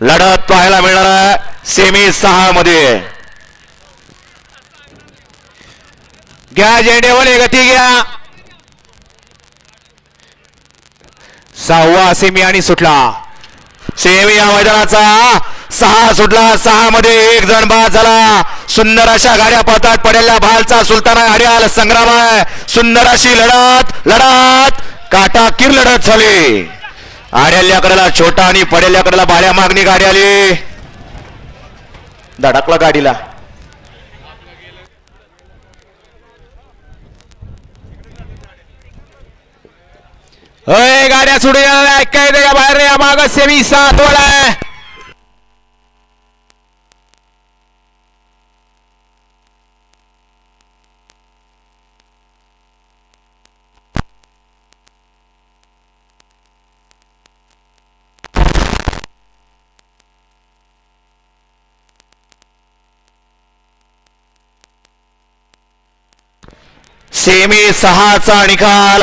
लढत पाहायला मिळणार आहे. सेमी सहा मध्ये घ्या झेंडेवाले गती घ्या. सहावा सेमी आणि सुटला. सेमी या मैदानाचा. सहा सुटला सहा मध्ये एक जण बाद झाला. सुंदर अशा गाड्या पळतात. पडेल्या भालचा सुलताना हरियाल संग्राम आहे. सुंदर अशी लढत लढत. काटाकीर लढत झाली. आड्याल्याकडेला छोटा आणि पडेल्याकडेला बाळ्या मागणी गाडी आली. धडकला गाडीला. गाड्या सोडून येणार काय का बाहेर या माग सेमी सात वाला सेमी सहाचा निकाल.